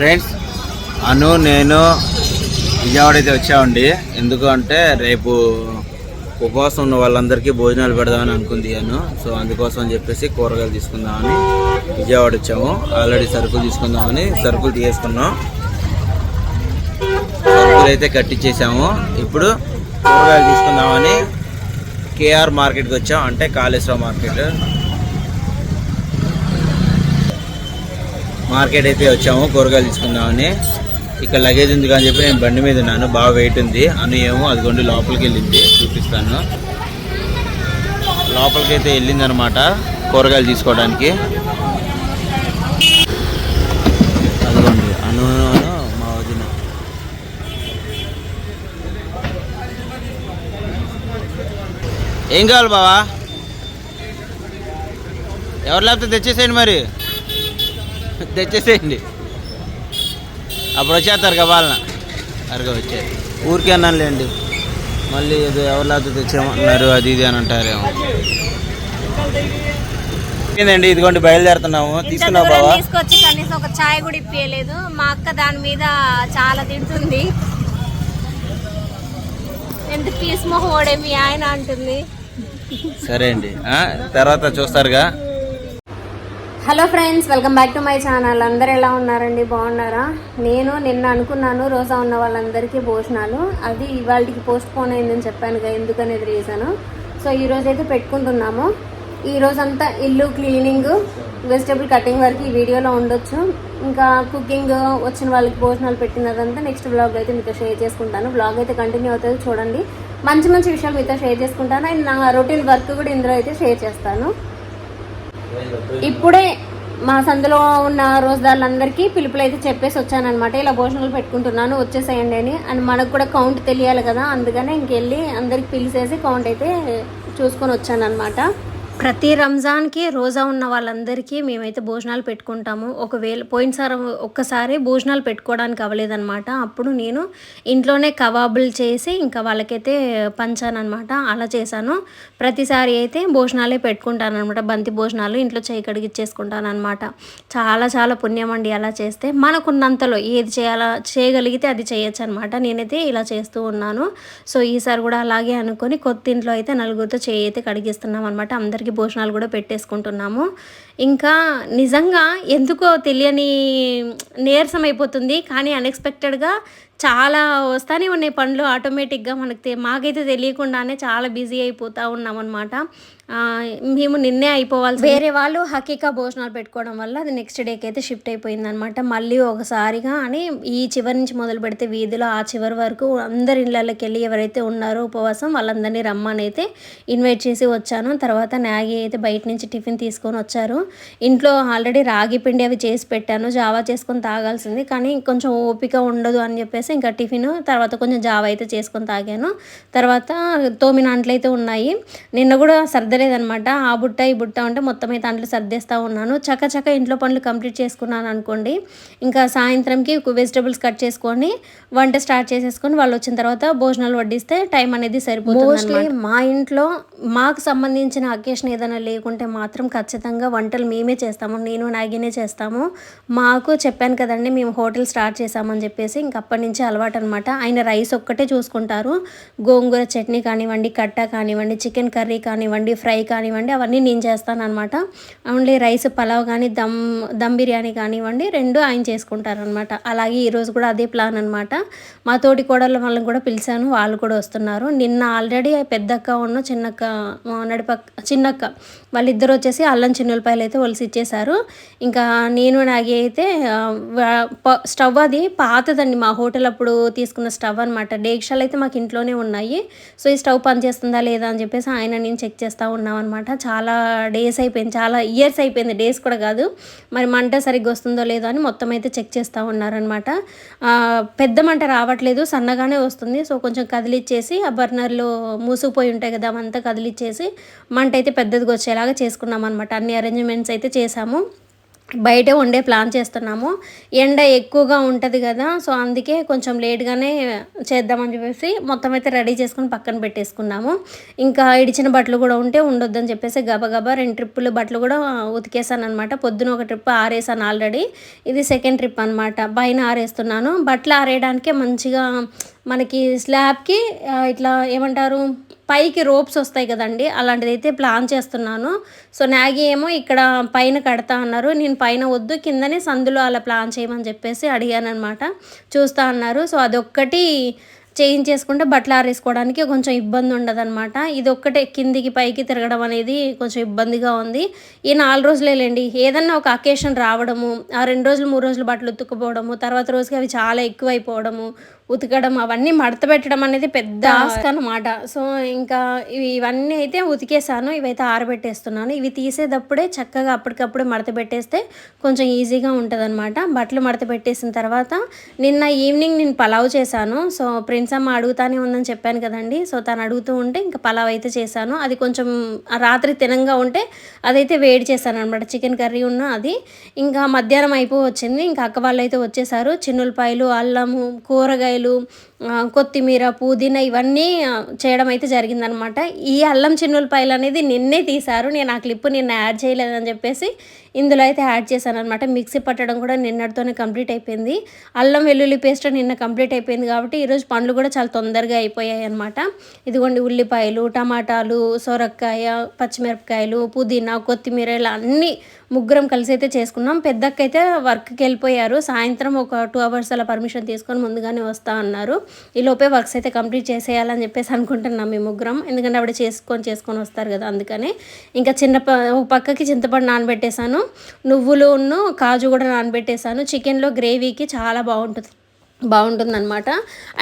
Friends అను నేను విజయవాడ అయితే వచ్చామండి. ఎందుకంటే రేపు ఉపవాసం ఉన్న వాళ్ళందరికీ భోజనాలు పెడదామని అనుకుంది అను. సో అందుకోసం చెప్పేసి కూరగాయలు తీసుకుందామని విజయవాడ వచ్చాము. ఆల్రెడీ సరుకులు తీసుకుందామని సరుకులు తీసుకున్నాం. సరుకులు అయితే కట్టించేసాము ఇప్పుడు కూరగాయలు తీసుకుందామని కేఆర్ మార్కెట్కి వచ్చాం. అంటే కాళేశ్వరం మార్కెట్. మార్కెట్ అయితే వచ్చాము కూరగాయలు తీసుకుందామని. ఇక్కడ లగేజ్ ఉంది కానీ చెప్పి నేను బండి మీద ఉన్నాను బాగా వెయిట్ ఉంది. అను ఏమో అదిగోండి లోపలికి వెళ్ళింది చూపిస్తాను. లోపలికి అయితే వెళ్ళిందనమాట కూరగాయలు తీసుకోవడానికి. అదిగోండి అను అను మా వదిన. ఏం కావాలి బావా? ఎవరు లేకపోతే తెచ్చేసేయండి మరి. తెచ్చేసేయండి. అప్పుడు వచ్చేస్తారు కావాలన అరగా వచ్చారు ఊరికే అన్నానులేండి. మళ్ళీ ఏదో ఎవరు లేకపోతే తెచ్చామన్నారు అది ఇది అని అంటారేమో. ఏందండి ఇదిగోండి బయలుదేరుతున్నాము. తీసుకున్నావు బావా? తీసుకొచ్చి కనీసం ఒక ఛాయ్ కూడా ఇప్పించలేదు మా అక్క దాని మీద చాలా తింటుంది. ఎంత పీస్ మొహోడే మీ ఆయన అంటుంది. సరే అండి. తర్వాత చూస్తారుగా. Hello friends welcome back to my channel. అందరు ఎలా ఉన్నారండి? బాగున్నారా? నేను నిన్న అనుకున్నాను రోజా ఉన్న వాళ్ళందరికీ భోజనాలు. అది ఇవాళకి పోస్ట్ పోన్ అయిందని చెప్పాను కదా ఎందుకనేది రీజను సో ఈ అయితే పెట్టుకుంటున్నాము. ఈ రోజంతా ఇల్లు క్లీనింగ్ వెజిటబుల్ కటింగ్ వరకు ఈ వీడియోలో ఉండొచ్చు. ఇంకా కుకింగ్ వచ్చిన వాళ్ళకి భోజనాలు పెట్టినదంతా నెక్స్ట్ బ్లాగ్ అయితే మీతో షేర్ చేసుకుంటాను. బ్లాగ్ అయితే కంటిన్యూ అవుతుంది చూడండి. మంచి మంచి విషయాలు మీతో షేర్ చేసుకుంటాను. అండ్ నా రొటీన్ వర్క్ కూడా ఇందులో అయితే షేర్ చేస్తాను. ఇప్పుడే మా సందులో ఉన్న రోజుదారులందరికీ పిలుపులు అయితే చెప్పేసి వచ్చానమాట ఇలా భోజనాలు పెట్టుకుంటున్నాను వచ్చేసేయండి అని. అండ్ మనకు కూడా కౌంట్ తెలియాలి కదా అందుకనే ఇంకెళ్ళి అందరికి పిలిచేసి కౌంట్ అయితే చూసుకొని వచ్చానమాట ప్రతి రంజాన్కి రోజా ఉన్న వాళ్ళందరికీ మేమైతే భోజనాలు పెట్టుకుంటాము. ఒకవేళ పోయినసారి ఒక్కసారి భోజనాలు పెట్టుకోవడానికి అవ్వలేదన్నమాట. అప్పుడు నేను ఇంట్లోనే కబాబులు చేసి ఇంకా వాళ్ళకైతే పంచానమాట అలా చేశాను. ప్రతిసారి అయితే భోజనాలే పెట్టుకుంటానమాట బంతి భోజనాలు ఇంట్లో చేయి కడిగిచ్చేసుకుంటానమాట చాలా చాలా పుణ్యం అండి అలా చేస్తే. మనకున్నంతలో ఏది చేయాలా చేయగలిగితే అది చేయొచ్చు అనమాట నేనైతే ఇలా చేస్తూ ఉన్నాను. సో ఈసారి కూడా అలాగే అనుకొని కొత్త ఇంట్లో అయితే నలుగురితో చేయి అయితే కడిగిస్తున్నాం అనమాట అందరికీ భోజనాలు కూడా పెట్టేసుకుంటున్నాము. ఇంకా నిజంగా ఎందుకో తెలియని నీరసం అయిపోతుంది. కానీ అన్ఎక్స్పెక్టెడ్గా చాలా వస్తూనే ఉన్నాయి పనులు ఆటోమేటిక్గా మనకి మాకైతే తెలియకుండానే చాలా బిజీ అయిపోతూ ఉన్నాం అనమాట మేము నిన్నే అయిపోవాలి వేరే వాళ్ళు హకీకా భోజనాలు పెట్టుకోవడం వల్ల అది నెక్స్ట్ డేకి అయితే షిఫ్ట్ అయిపోయింది అనమాట మళ్ళీ ఒకసారిగా అని ఈ చివరి నుంచి మొదలు పెడితే వీధిలో ఆ చివరి వరకు అందరి ఇళ్ళకి వెళ్ళి ఎవరైతే ఉన్నారో ఉపవాసం వాళ్ళందరినీ రమ్మని అయితే ఇన్వైట్ చేసి వచ్చాను. తర్వాత మ్యాగీ అయితే బయట నుంచి టిఫిన్ తీసుకొని వచ్చారు. ఇంట్లో ఆల్రెడీ రాగి పిండి అవి చేసి పెట్టాను. జావా చేసుకొని తాగాల్సింది. కానీ కొంచెం ఓపిక ఉండదు అని చెప్పేసి ఇంకా టిఫిన్ తర్వాత కొంచెం జావ అయితే చేసుకొని తాగాను. తర్వాత తోమిన అంట్లు అయితే ఉన్నాయి. నిన్న కూడా సర్దలేదనమాట ఆ బుట్ట ఈ బుట్ట అంటే మొత్తం అయితే అంట్లు సర్దేస్తూ ఉన్నాను. చక్క చక్క ఇంట్లో పనులు కంప్లీట్ చేసుకున్నాను అనుకోండి. ఇంకా సాయంత్రంకి వెజిటబుల్స్ కట్ చేసుకొని వంట స్టార్ట్ చేసేసుకొని వాళ్ళు వచ్చిన తర్వాత భోజనాలు వడ్డిస్తే టైం అనేది సరిపోతుంది మోస్ట్లీ మా ఇంట్లో మాకు సంబంధించిన అకేషన్ ఏదైనా లేకుంటే మాత్రం ఖచ్చితంగా వంటలు మేమే చేస్తాము. నేను నాగినే చేస్తాము. మాకు చెప్పాను కదండి మేము హోటల్ స్టార్ట్ చేసామని చెప్పేసి ఇంకప్పటి అప్పటి మంచి అలవాటు అనమాట ఆయన రైస్ ఒక్కటే చూసుకుంటారు. గోంగూర చట్నీ కానివ్వండి కట్ట కానివ్వండి చికెన్ కర్రీ కానివ్వండి ఫ్రై కానివ్వండి అవన్నీ నేను చేస్తాను అనమాట ఓన్లీ రైస్ పలావ్ కానీ దమ్ దమ్ బిర్యానీ కానివ్వండి రెండు ఆయన చేసుకుంటారు అనమాట అలాగే ఈరోజు కూడా అదే ప్లాన్ అనమాట మా తోటి కోడళ్ళ వాళ్ళని కూడా పిలిచాను వాళ్ళు కూడా వస్తున్నారు. నిన్న ఆల్రెడీ పెద్దక్క ఉన్న చిన్నక్క నడిపక్క చిన్నక్క వాళ్ళిద్దరు వచ్చేసి అల్లం చిన్నులపాయలు అయితే ఒలిసి ఇచ్చేశారు. ఇంకా నేను నాగి అయితే స్టవ్ అది పాతదండి మా హోటల్ అప్పుడు తీసుకున్న స్టవ్ అనమాట డేక్షాలు అయితే మాకు ఇంట్లోనే ఉన్నాయి. సో ఈ స్టవ్ పనిచేస్తుందా లేదా అని చెప్పేసి ఆయన నేను చెక్ చేస్తూ ఉన్నాం అనమాట చాలా డేస్ అయిపోయింది చాలా ఇయర్స్ అయిపోయింది డేస్ కూడా కాదు. మరి మంట సరిగ్గా వస్తుందో లేదో అని మొత్తం అయితే చెక్ చేస్తూ ఉన్నారనమాట పెద్ద మంట రావట్లేదు సన్నగానే వస్తుంది. సో కొంచెం కదిలిచ్చేసి ఆ బర్నర్లో మూసుకుపోయి ఉంటాయి కదా అవంతా కదిలిచ్చేసి మంట అయితే పెద్దదిగా వచ్చేలా వచ్చేలాగా చేసుకున్నాం అనమాట అన్ని అరేంజ్మెంట్స్ అయితే చేసాము. బయటే వండే ప్లాన్ చేస్తున్నాము. ఎండ ఎక్కువగా ఉంటుంది కదా సో అందుకే కొంచెం లేట్గానే చేద్దామని చెప్పేసి మొత్తం అయితే రెడీ చేసుకుని పక్కన పెట్టేసుకున్నాము. ఇంకా ఇడిచిన బట్టలు కూడా ఉంటే ఉండొద్దని చెప్పేసి గబగబా రెండు ట్రిప్పులు బట్టలు కూడా ఉతికేసాను అనమాట పొద్దున ఒక ట్రిప్ ఆరేసాను ఆల్రెడీ ఇది సెకండ్ ట్రిప్ అనమాట పైన ఆరేస్తున్నాను. బట్టలు ఆరేయడానికే మంచిగా మనకి స్లాబ్కి ఇట్లా ఏమంటారు? పైకి రోప్స్ వస్తాయి కదండి అలాంటిది అయితే ప్లాన్ చేస్తున్నాను. సో నాగి ఏమో ఇక్కడ పైన కడతా అన్నారు. నేను పైన వద్దు కిందనే సందులో అలా ప్లాన్ చేయమని చెప్పేసి అడిగాను అనమాట చూస్తా అన్నారు. సో అదొక్కటి చేంజ్ చేసుకుంటే బట్టలు ఆరేసుకోవడానికి కొంచెం ఇబ్బంది ఉండదన్నమాట. ఇది ఒక్కటే కిందికి పైకి తిరగడం అనేది కొంచెం ఇబ్బందిగా ఉంది. ఈ నాలుగు రోజులేలేండి ఏదన్నా ఒక అకేషన్ రావడము ఆ రెండు రోజులు మూడు రోజులు బట్టలు ఉతుక్కుపోవడము తర్వాత రోజుకి అవి చాలా ఎక్కువైపోవడము ఉతకడం అవన్నీ మడత పెట్టడం అనేది పెద్ద టాస్క్ అనమాట సో ఇంకా ఇవి ఇవన్నీ అయితే ఉతికేసాను. ఇవైతే ఆరబెట్టేస్తున్నాను. ఇవి తీసేటప్పుడే చక్కగా అప్పటికప్పుడు మడత పెట్టేస్తే కొంచెం ఈజీగా ఉంటుంది అనమాట బట్టలు మడత పెట్టేసిన తర్వాత నిన్న ఈవినింగ్ నేను పలావ్ చేశాను. సో ప్రిన్స్ అమ్మ అడుగుతానే ఉందని చెప్పాను కదండి. సో తను అడుగుతూ ఉంటే ఇంకా పలావ్ అయితే చేశాను. అది కొంచెం రాత్రి తినంగా ఉంటే అదైతే వేడి చేశాను అనమాట చికెన్ కర్రీ ఉన్న అది. ఇంకా మధ్యాహ్నం అయిపో వచ్చింది. ఇంకా అక్క వాళ్ళు అయితే వచ్చేసారు. చిన్నులపాయలు అల్లము కూరగాయలు ఉల్లిపాయలు కొత్తిమీర పుదీనా ఇవన్నీ చేయడం అయితే జరిగిందనమాట. ఈ అల్లం చిన్నులపాయలు అనేది నిన్నే తీశారు నేను ఆ క్లిప్ నిన్న యాడ్ చేయలేదని చెప్పేసి ఇందులో అయితే యాడ్ చేశాను అనమాట మిక్సీ పట్టడం కూడా నిన్నటితోనే కంప్లీట్ అయిపోయింది. అల్లం వెల్లుల్లి పేస్ట్ నిన్న కంప్లీట్ అయిపోయింది కాబట్టి ఈరోజు పండ్లు కూడా చాలా తొందరగా అయిపోయాయి అనమాట ఇదిగోండి ఉల్లిపాయలు టమాటాలు సొరకాయ పచ్చిమిరపకాయలు పుదీనా కొత్తిమీర ఇలా అన్నీ ముగ్గురం కలిసి అయితే చేసుకున్నాం. పెద్దక్కైతే వర్క్కి వెళ్ళిపోయారు. సాయంత్రం ఒక టూ అవర్స్ అలా పర్మిషన్ తీసుకొని ముందుగానే వస్తా అన్నారు. ఈ లోపే వర్క్స్ అయితే కంప్లీట్ చేసేయాలని చెప్పేసి అనుకుంటున్నాం మేము ముగ్గురం. ఎందుకంటే ఆవిడ చేసుకొని చేసుకొని వస్తారు కదా అందుకని. ఇంకా చిన్న ప ఒక పక్కకి చింతపండు నానబెట్టేశాను. నువ్వులు ఉన్ను కాజు కూడా నానబెట్టేశాను. చికెన్లో గ్రేవీకి చాలా బాగుంటుంది బాగుంటుందన్నమాట.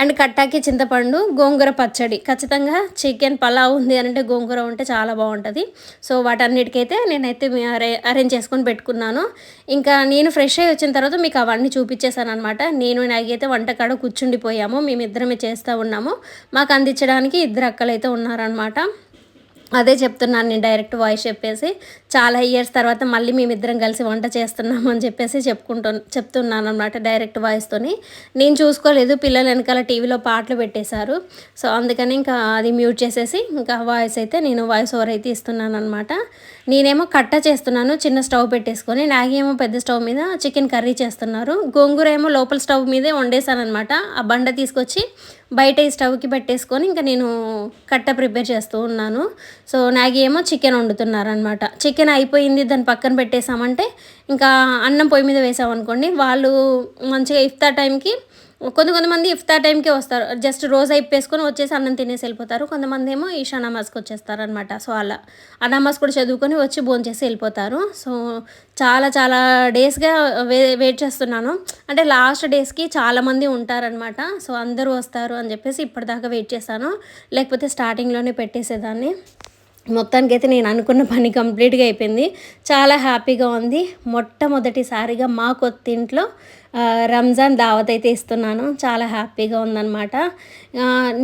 అండ్ కట్టాకి చింతపండు గోంగూర పచ్చడి. ఖచ్చితంగా చికెన్ పలావ్ ఉంది అని అంటే గోంగూర ఉంటే చాలా బాగుంటుంది. సో వాటన్నిటికైతే నేనైతే అరే అరేంజ్ చేసుకొని పెట్టుకున్నాను. ఇంకా నేను ఫ్రెష్ అయ్యి వచ్చిన తర్వాత మీకు అవన్నీ చూపించేశాను అనమాట నేను నాగైతే వంటకాడ కూర్చుండిపోయాము. మేమిద్దరమే చేస్తూ ఉన్నాము. మాకు అందించడానికి ఇద్దరు అక్కలైతే ఉన్నారనమాట అదే చెప్తున్నాను నేను డైరెక్ట్ వాయిస్ చెప్పేసి చాలా ఇయర్స్ తర్వాత మళ్ళీ మేమిద్దరం కలిసి వంట చేస్తున్నాము అని చెప్పేసి చెప్పుకుంటు చెప్తున్నాను అనమాట డైరెక్ట్ వాయిస్తోని నేను చూసుకోలేదు పిల్లలు వెనకాల టీవీలో పాటలు పెట్టేశారు. సో అందుకని ఇంకా అది మ్యూట్ చేసేసి ఇంకా వాయిస్ అయితే నేను వాయిస్ ఓవర్ అయితే ఇస్తున్నాను అనమాట నేనేమో కట్ట చేస్తున్నాను చిన్న స్టవ్ పెట్టేసుకొని. నాగేమో పెద్ద స్టవ్ మీద చికెన్ కర్రీ చేస్తున్నారు. గోంగూర ఏమో లోపల స్టవ్ మీదే వండేసాను అనమాట ఆ బండ తీసుకొచ్చి బయట ఈ స్టవ్కి పెట్టేసుకొని ఇంకా నేను కట్ట ప్రిపేర్ చేస్తూ ఉన్నాను. సో నాగి ఏమో చికెన్ వండుతున్నారనమాట చికెన్ అయిపోయింది దాన్ని పక్కన పెట్టేసామంటే ఇంకా అన్నం పొయ్యి మీద వేసామనుకోండి వాళ్ళు మంచిగా ఇఫ్తార్ టైంకి కొంత కొంతమంది ఇఫ్తార్ టైంకే వస్తారు. జస్ట్ రోజు అయిపోయేసుకొని వచ్చేసి అన్నం తినేసి వెళ్ళిపోతారు. కొంతమంది ఏమో ఈషా నమాజ్కి వచ్చేస్తారనమాట సో అలా ఆ నమాజ్ కూడా చదువుకొని వచ్చి భోజనం చేసి వెళ్ళిపోతారు. సో చాలా చాలా డేస్గా వే వెయిట్ చేస్తున్నాను. అంటే లాస్ట్ డేస్కి చాలామంది ఉంటారనమాట సో అందరూ వస్తారు అని చెప్పేసి ఇప్పటిదాకా వెయిట్ చేశాను. లేకపోతే స్టార్టింగ్లోనే పెట్టేసేదాన్ని. మొత్తానికి అయితే నేను అనుకున్న పని కంప్లీట్గా అయిపోయింది. చాలా హ్యాపీగా ఉంది. మొట్టమొదటిసారిగా మా కొత్త ఇంట్లో రంజాన్ దావత్ అయితే ఇస్తున్నాను. చాలా హ్యాపీగా ఉందన్నమాట.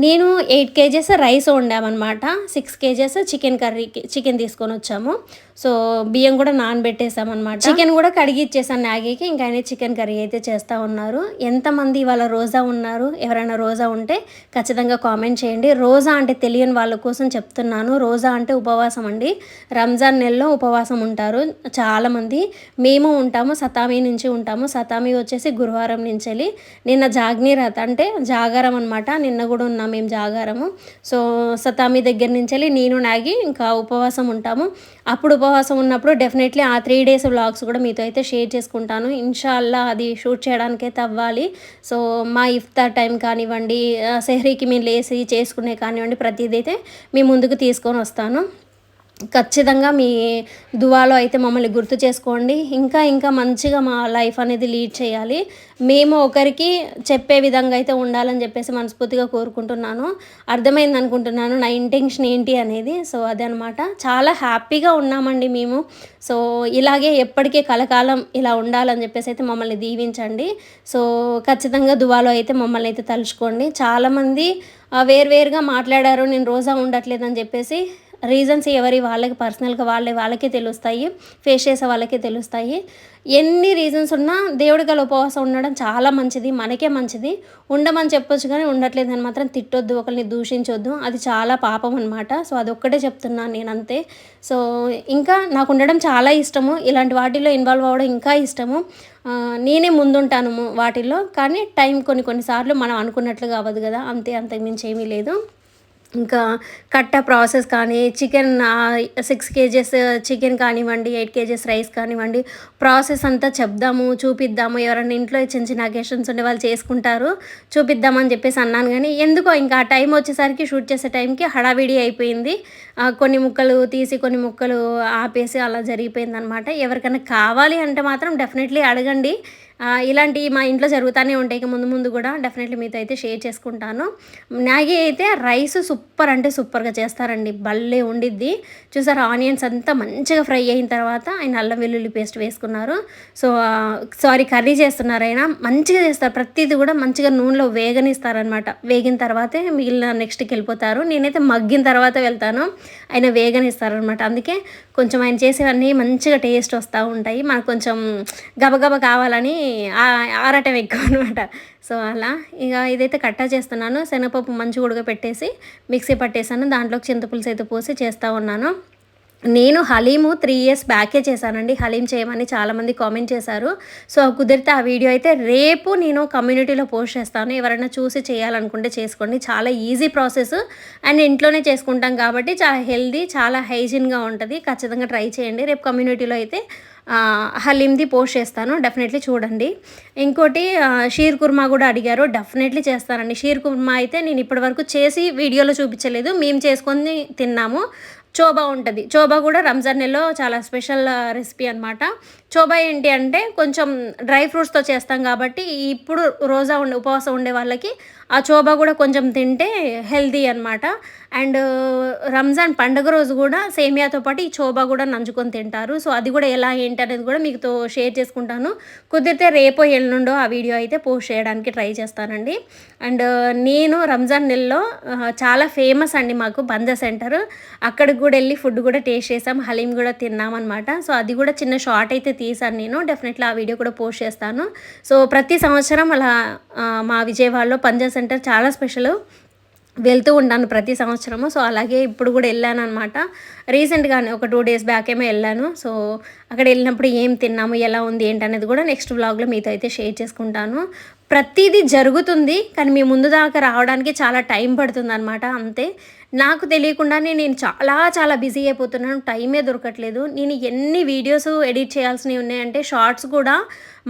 నేను ఎయిట్ కేజెస్ రైస్ వండామన్నమాట. సిక్స్ కేజెస్ చికెన్ కర్రీకి చికెన్ తీసుకొని వచ్చాము. సో బియ్యం కూడా నానబెట్టేసామన్నమాట చికెన్ కూడా కడిగి ఇచ్చేసాను నాగీకి ఇంకా ఆయన చికెన్ కర్రీ అయితే చేస్తూ ఉన్నారు. ఎంతమంది ఇవాళ రోజా ఉన్నారు? ఎవరైనా రోజా ఉంటే ఖచ్చితంగా కామెంట్ చేయండి. రోజా అంటే తెలియని వాళ్ళ కోసం చెప్తున్నాను. రోజా అంటే ఉపవాసం అండి. రంజాన్ నెలలో ఉపవాసం ఉంటారు చాలామంది. మేము ఉంటాము సతామీ నుంచి ఉంటాము. సతామీ వచ్చేసి గురువారం నుంచి వెళ్ళి నిన్న జాగ్ని రథ అంటే జాగారం అనమాట నిన్న కూడా ఉన్నాం మేము జాగారము. సో సతామి దగ్గర నుంచి వెళ్ళి నేను నాగి ఇంకా ఉపవాసం ఉంటాము. అప్పుడు ఉపవాసం ఉన్నప్పుడు డెఫినెట్లీ ఆ త్రీ డేస్ వ్లాగ్స్ కూడా మీతో అయితే షేర్ చేసుకుంటాను. ఇన్షాల్లా అది షూట్ చేయడానికైతే అవ్వాలి సో మా ఇఫ్తార్ టైం కానివ్వండి ఆ, సెహరీకి మేము లేసి చేసుకునే కానివ్వండి ప్రతిదీ అయితే మీ ముందుకు తీసుకొని వస్తాను. ఖచ్చితంగా మీ దువాలో అయితే మమ్మల్ని గుర్తు చేసుకోండి. ఇంకా ఇంకా మంచిగా మా లైఫ్ అనేది లీడ్ చేయాలి. మేము ఒకరికి చెప్పే విధంగా అయితే ఉండాలని చెప్పేసి మనస్ఫూర్తిగా కోరుకుంటున్నాను. అర్థమైంది అనుకుంటున్నాను నా ఇంటెన్షన్ ఏంటి అనేది. సో అదే అనమాట చాలా హ్యాపీగా ఉన్నామండి మేము. సో ఇలాగే ఎప్పటికీ కలకాలం ఇలా ఉండాలని చెప్పేసి అయితే మమ్మల్ని దీవించండి. సో ఖచ్చితంగా దువాలో అయితే మమ్మల్ని అయితే తలుచుకోండి. చాలామంది ఆ, వేరువేరుగా మాట్లాడారు నేను రోజా ఉండట్లేదని చెప్పేసి రీజన్స్ ఎవరి వాళ్ళకి పర్సనల్గా వాళ్ళే వాళ్ళకే తెలుస్తాయి ఫేస్ చేసే వాళ్ళకే తెలుస్తాయి. ఎన్ని రీజన్స్ ఉన్నా దేవుడి గల ఉపవాసం ఉండడం చాలా మంచిది మనకే మంచిది. ఉండమని చెప్పొచ్చు కానీ ఉండట్లేదని మాత్రం తిట్టొద్దు ఒకరిని దూషించొద్దు. అది చాలా పాపం అనమాట సో అదొక్కటే చెప్తున్నాను నేను అంతే. సో ఇంకా నాకు ఉండడం చాలా ఇష్టము. ఇలాంటి వాటిలో ఇన్వాల్వ్ అవ్వడం ఇంకా ఇష్టము. నేనే ముందుంటాను వాటిల్లో. కానీ టైం కొన్ని కొన్నిసార్లు మనం అనుకున్నట్లుగా అవ్వదు కదా. అంతే అంతకుమించి ఏమీ లేదు. ఇంకా కట్ట ప్రాసెస్ కానీ చికెన్ సిక్స్ కేజెస్ చికెన్ కానివ్వండి ఎయిట్ కేజెస్ రైస్ కానివ్వండి ప్రాసెస్ అంతా చెప్దాము చూపిద్దాము. ఎవరైనా ఇంట్లో చిన్న చిన్న అకేషన్స్ ఉండే వాళ్ళు చేసుకుంటారు చూపిద్దామని చెప్పేసి అన్నాను కానీ ఎందుకో ఇంకా ఆ టైం వచ్చేసరికి షూట్ చేసే టైంకి హడావిడి అయిపోయింది. కొన్ని ముక్కలు తీసి కొన్ని ముక్కలు ఆపేసి అలా జరిగిపోయింది అనమాట ఎవరికైనా కావాలి అంటే మాత్రం డెఫినెట్లీ అడగండి. ఇలాంటివి మా ఇంట్లో జరుగుతూనే ఉంటాయి. ఇక ముందు ముందు కూడా డెఫినెట్లీ మీతో అయితే షేర్ చేసుకుంటాను. మ్యాగీ అయితే రైస్ సూపర్ అంటే సూపర్గా చేస్తారండి. భలే ఉండిద్ది. చూసారు ఆనియన్స్ అంతా మంచిగా ఫ్రై అయిన తర్వాత ఆయన అల్లం వెల్లుల్లి పేస్ట్ వేసుకున్నారు. సో సారీ కర్రీ చేస్తున్నారు ఆయన. మంచిగా చేస్తారు. ప్రతిదీ కూడా మంచిగా నూనెలో వేగనిస్తారనమాట వేగిన తర్వాతే మిగిలిన నెక్స్ట్కి వెళ్ళిపోతారు. నేనైతే మగ్గిన తర్వాత వెళ్తాను. ఆయన వేగనిస్తారనమాట అందుకే కొంచెం ఆయన చేసేవన్నీ మంచిగా టేస్ట్ వస్తూ ఉంటాయి. మనకు కొంచెం గబగబ కావాలని ఆరాటం ఎక్కువ అనమాట సో అలా ఇక ఇదైతే కట్టా చేస్తున్నాను. శనగపప్పు మంచి ఉడకపెట్టేసి మిక్సీ పట్టేసాను. దాంట్లోకి చింతపులుసు అయితే పోసి చేస్తూ ఉన్నాను. నేను హలీము త్రీ ఇయర్స్ బ్యాకే చేశానండి. హలీం చేయమని చాలామంది కామెంట్ చేశారు. సో కుదిరితే ఆ వీడియో అయితే రేపు నేను కమ్యూనిటీలో పోస్ట్ చేస్తాను. ఎవరైనా చూసి చేయాలనుకుంటే చేసుకోండి. చాలా ఈజీ ప్రాసెస్ అండ్ ఇంట్లోనే చేసుకుంటాం కాబట్టి చాలా హెల్దీ చాలా హైజీన్గా ఉంటుంది. ఖచ్చితంగా ట్రై చేయండి. రేపు కమ్యూనిటీలో అయితే హలీమ్ది పోస్ట్ చేస్తాను డెఫినెట్లీ చూడండి. ఇంకోటి షీర్ కుర్మా కూడా అడిగారు డెఫినెట్లీ చేస్తానండి. షీర్ కుర్మా అయితే నేను ఇప్పటివరకు చేసి వీడియోలో చూపించలేదు మేము చేసుకొని తిన్నాము. చోబా ఉంటుంది. చోబా కూడా రంజాన్ నెలలో చాలా స్పెషల్ రెసిపీ అనమాట చోబా ఏంటి అంటే కొంచెం డ్రై ఫ్రూట్స్తో చేస్తాం కాబట్టి ఇప్పుడు రోజా ఉండే ఉపవాసం ఉండే వాళ్ళకి ఆ చోబా కూడా కొంచెం తింటే హెల్దీ అనమాట అండ్ రంజాన్ పండుగ రోజు కూడా సేమియాతో పాటు ఈ చోబా కూడా నంచుకొని తింటారు. సో అది కూడా ఎలా ఏంటి అనేది కూడా మీతో షేర్ చేసుకుంటాను. కుదిరితే రేపో ఎల్లుండో ఆ వీడియో అయితే పోస్ట్ చేయడానికి ట్రై చేస్తానండి. అండ్ నేను రంజాన్ నెలలో చాలా ఫేమస్ అండి మాకు బంద సెంటర్. అక్కడికి కూడా వెళ్ళి ఫుడ్ కూడా టేస్ట్ చేసాం హలీం కూడా తిన్నాం అనమాట సో అది కూడా చిన్న షార్ట్ అయితే తీసాను నేను. డెఫినెట్లీ ఆ వీడియో కూడా పోస్ట్ చేస్తాను. సో ప్రతి సంవత్సరం అలా మా విజయవాడలో పంజా సెంటర్ చాలా స్పెషల్. వెళ్తూ ఉంటాను ప్రతి సంవత్సరము. సో అలాగే ఇప్పుడు కూడా వెళ్ళాను అనమాట రీసెంట్గానే ఒక టూ డేస్ బ్యాక్ ఏమో వెళ్ళాను. సో అక్కడ వెళ్ళినప్పుడు ఏం తిన్నాము ఎలా ఉంది ఏంటి అనేది కూడా నెక్స్ట్ వ్లాగ్లో మీతో అయితే షేర్ చేసుకుంటాను. ప్రతిదీ జరుగుతుంది కానీ మీ ముందు దాకా రావడానికి చాలా టైం పడుతుంది అనమాట అంతే. నాకు తెలియకుండానే నేను చాలా చాలా బిజీ అయిపోతున్నాను. టైమే దొరకట్లేదు. నేను ఎన్ని వీడియోస్ ఎడిట్ చేయాల్సినవి ఉన్నాయంటే షార్ట్స్ కూడా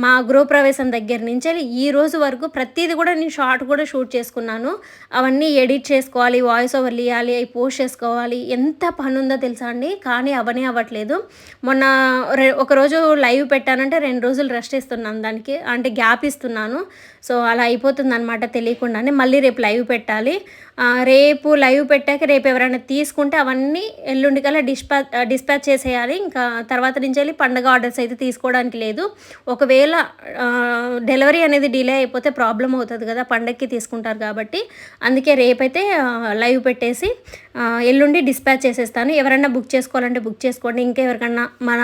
మా గృహప్రవేశం దగ్గర నుంచి ఈ రోజు వరకు ప్రతిదీ కూడా నేను షార్ట్ కూడా షూట్ చేసుకున్నాను. అవన్నీ ఎడిట్ చేసుకోవాలి వాయిస్ ఓవర్లు ఇవ్వాలి అవి పోస్ట్ చేసుకోవాలి. ఎంత పని ఉందో తెలుసా అండి? కానీ అవనే అవ్వట్లేదు. మొన్న రె ఒకరోజు లైవ్ పెట్టానంటే రెండు రోజులు రెస్ట్ ఇస్తున్నాను దానికి. అంటే గ్యాప్ ఇస్తున్నాను. సో అలా అయిపోతుంది అనమాట తెలియకుండానే. మళ్ళీ రేపు లైవ్ పెట్టాలి. రేపు లైవ్ పెట్టాక రేపు ఎవరైనా తీసుకుంటే అవన్నీ ఎల్లుండి కల్లా డిస్పాచ్ డిస్పాచ్ చేసేయాలి. ఇంకా తర్వాత నుంచి వెళ్ళి పండగ ఆర్డర్స్ అయితే తీసుకోవడానికి లేదు. ఒకవేళ డెలివరీ అనేది డిలే అయిపోతే ప్రాబ్లం అవుతుంది కదా పండగకి తీసుకుంటారు కాబట్టి. అందుకే రేపైతే లైవ్ పెట్టేసి ఎల్లుండి డిస్పాచ్ చేసేస్తాను. ఎవరైనా బుక్ చేసుకోవాలంటే బుక్ చేసుకోండి. ఇంకా ఎవరికన్నా మన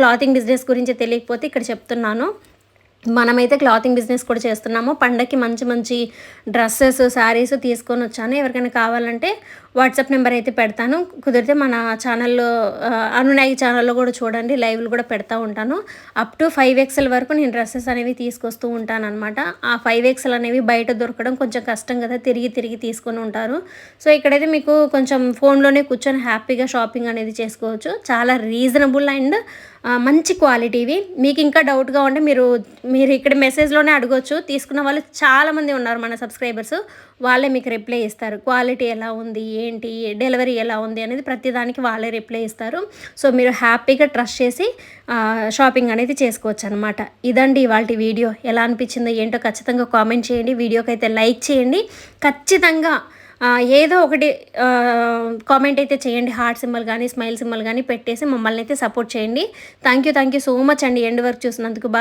క్లాతింగ్ బిజినెస్ గురించి తెలియకపోతే ఇక్కడ చెప్తున్నాను. మనమైతే క్లాతింగ్ బిజినెస్ కూడా చేస్తున్నాము. పండగకి మంచి మంచి డ్రెస్సెస్ శారీస్ తీసుకొని వచ్చాను. ఎవరికైనా కావాలంటే వాట్సాప్ నెంబర్ అయితే పెడతాను. కుదిరితే మన ఛానల్లో అనునాయి ఛానల్లో కూడా చూడండి. లైవ్లు కూడా పెడతా ఉంటాను. అప్ టు ఫైవ్ ఎక్స్ఎల్ వరకు నేను డ్రెస్సెస్ అనేవి తీసుకొస్తూ ఉంటాను అనమాట ఆ ఫైవ్ ఎక్స్ఎల్ అనేవి బయట దొరకడం కొంచెం కష్టం కదా తిరిగి తిరిగి తీసుకొని ఉంటారు. సో ఇక్కడైతే మీకు కొంచెం ఫోన్లోనే కూర్చొని హ్యాపీగా షాపింగ్ అనేది చేసుకోవచ్చు. చాలా రీజనబుల్ అండ్ మంచి క్వాలిటీవి. మీకు ఇంకా డౌట్గా ఉంటే మీరు మీరు ఇక్కడ మెసేజ్లోనే అడగొచ్చు. తీసుకున్న వాళ్ళు చాలామంది ఉన్నారు మన సబ్స్క్రైబర్స్ వాళ్ళే మీకు రిప్లై ఇస్తారు. క్వాలిటీ ఎలా ఉంది? ఏంటి? డెలివరీ ఎలా ఉంది? అనేది ప్రతిదానికి వాళ్ళే రిప్లై ఇస్తారు. సో మీరు హ్యాపీగా ట్రస్ట్ చేసి షాపింగ్ అనేది చేసుకోవచ్చు అనమాట ఇదండి ఇవాళ వీడియో. ఎలా అనిపించిందో ఏంటో ఖచ్చితంగా కామెంట్ చేయండి. వీడియోకి అయితే లైక్ చేయండి. ఖచ్చితంగా ఏదో ఒకటి కామెంట్ అయితే చేయండి. హార్ట్ సింబల్ కానీ స్మైల్ సింబల్ కానీ పెట్టేసి మమ్మల్ని అయితే సపోర్ట్ చేయండి. Thank you thank you so much అండి. ఎండ్ వరకు చూసినందుకు. బాయ్